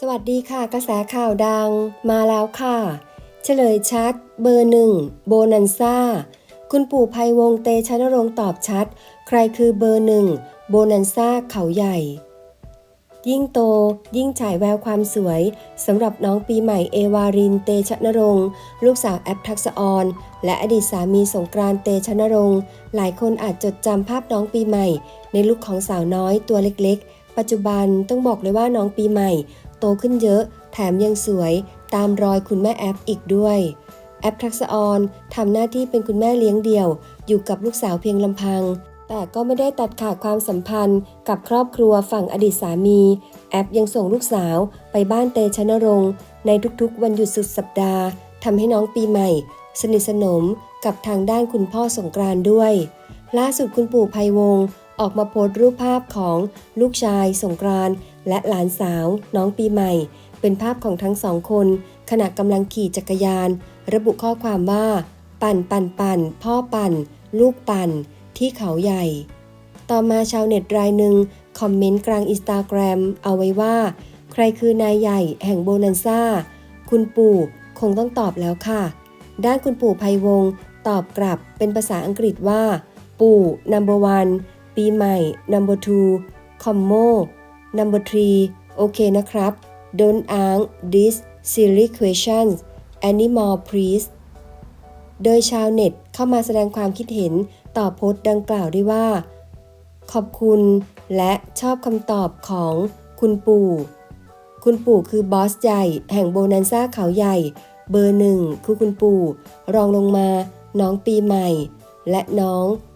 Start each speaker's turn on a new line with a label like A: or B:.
A: สวัสดีค่ะ กระแสข่าวดังมาแล้วค่ะ เฉลยชัด เบอร์หนึ่งโบนันซ่า คุณปู่ภัยวงศ์เตชะนรงค์ตอบชัด ใครคือเบอร์หนึ่งโบนันซ่าเขาใหญ่ ยิ่งโต ยิ่งฉายแววความสวยสำหรับน้องปีใหม่เอวารินเตชะนรงค์ลูกสาวแอปทักษออน และอดีตสามีสงกรานต์เตชะนรงค์หลายคนอาจจดจำภาพน้องปีใหม่ ในลุคของสาวน้อยตัวเล็ก ๆ ปัจจุบันต้องบอกเลยว่าน้องปีใหม่ โตขึ้นเยอะ แถมยังสวยตามรอยคุณแม่แอปอีกด้วย แอปทักษะออนทำหน้าที่เป็นคุณแม่เลี้ยงเดี่ยว อยู่กับลูกสาวเพียงลำพัง แต่ก็ไม่ได้ตัดขาดความสัมพันธ์ กับครอบครัวฝั่งอดีตสามี แอปยังส่งลูกสาวไปบ้านเตชะนรงค์ในทุกๆ วันหยุดสุดสัปดาห์ทำให้น้องปีใหม่ สนิทสนมกับทางด้านคุณพ่อสงกรานด้วย ล่าสุดคุณปู่ภัยวงศ์ ออกมาโพสต์รูปภาพของลูกชาย สงกรานต์และหลานสาว น้องปีใหม่ เป็นภาพของทั้งสองคน ขณะกำลังขี่จักรยาน ระบุข้อความว่า ปั่นปั่นปั่น พ่อปั่น ลูกปั่น ที่เขาใหญ่ ต่อมาชาวเน็ตรายหนึ่ง คอมเมนต์กลางอินสตาแกรมเอาไว้ว่า ใครคือนายใหญ่แห่งโบนันซ่า คุณปู่คงต้องตอบแล้วค่ะ ด้านคุณปู่ภัยวงตอบกลับเป็นภาษาอังกฤษว่า ปู่ number one ปีใหม่ number two คอมโม number three โอเคนะครับ don't ask this silly questions anymore please โดยชาวเน็ตเข้ามาแสดงความคิดเห็นต่อโพสต์ดังกล่าวด้วยว่า ขอบคุณและชอบคำตอบของคุณปู่ คุณปู่คือบอสใหญ่ แห่งโบนันซ่าเขาใหญ่ เบอร์หนึ่งคือคุณปู่ รองลงมา น้องปีใหม่ และน้อง